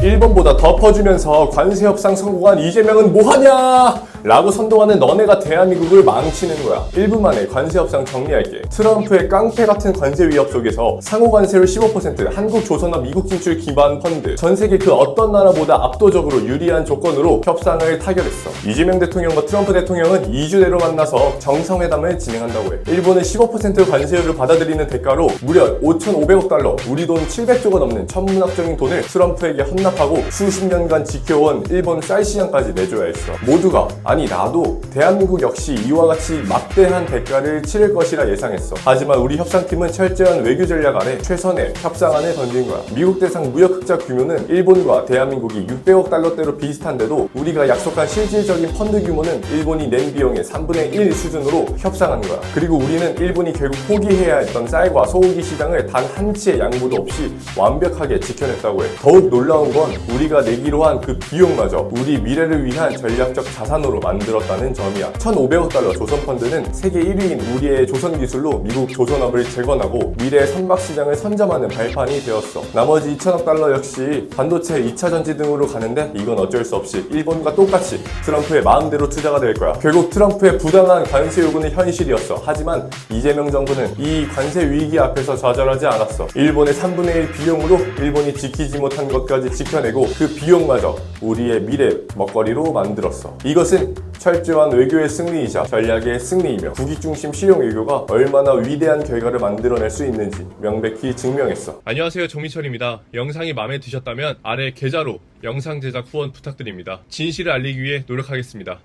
일본보다 더 퍼주면서 관세 협상 성공한 이재명은 뭐하냐? 라고 선동하는 너네가 대한민국을 망치는 거야. 1분 만에 관세 협상 정리할게. 트럼프의 깡패 같은 관세 위협 속에서 상호 관세율 15%, 한국 조선업 미국 진출 기반 펀드, 전 세계 그 어떤 나라보다 압도적으로 유리한 조건으로 협상을 타결했어. 이재명 대통령과 트럼프 대통령은 2주 내로 만나서 정상회담을 진행한다고 해. 일본은 15% 관세율을 받아들이는 대가로 무려 5,500억 달러, 우리 돈 700조가 넘는 천문학적인 돈을 트럼프에게 헌납하고 수십 년간 지켜온 일본 쌀 시장까지 내줘야 했어. 모두가 아니 나도 대한민국 역시 이와 같이 막대한 대가를 치를 것이라 예상했어. 하지만 우리 협상팀은 철저한 외교 전략 아래 최선의 협상안을 던진 거야. 미국 대상 무역 흑자 규모는 일본과 대한민국이 600억 달러대로 비슷한데도 우리가 약속한 실질적인 펀드 규모는 일본이 낸 비용의 3분의 1 수준으로 협상한 거야. 그리고 우리는 일본이 결국 포기해야 했던 쌀과 소고기 시장을 단 한 치의 양보도 없이 완벽하게 지켜냈다고 해. 더욱 놀라운 건 우리가 내기로 한 그 비용마저 우리 미래를 위한 전략적 자산으로 만들었다는 점이야. 1,500억 달러 조선 펀드는 세계 1위인 우리의 조선 기술로 미국 조선업을 재건하고 미래 선박 시장을 선점하는 발판이 되었어. 나머지 2천억 달러 역시 반도체 2차 전지 등으로 가는데 이건 어쩔 수 없이 일본과 똑같이 트럼프의 마음대로 투자가 될 거야. 결국 트럼프의 부당한 관세 요구는 현실이었어. 하지만 이재명 정부는 이 관세 위기 앞에서 좌절하지 않았어. 일본의 3분의 1 비용으로 일본이 지키지 못한 것까지 지켜내고 그 비용마저 우리의 미래 먹거리로 만들었어. 이것은 철저한 외교의 승리이자 전략의 승리이며 국익 중심 실용 외교가 얼마나 위대한 결과를 만들어낼 수 있는지 명백히 증명했어. 안녕하세요 정민철입니다. 영상이 마음에 드셨다면 아래 계좌로 영상 제작 후원 부탁드립니다. 진실을 알리기 위해 노력하겠습니다.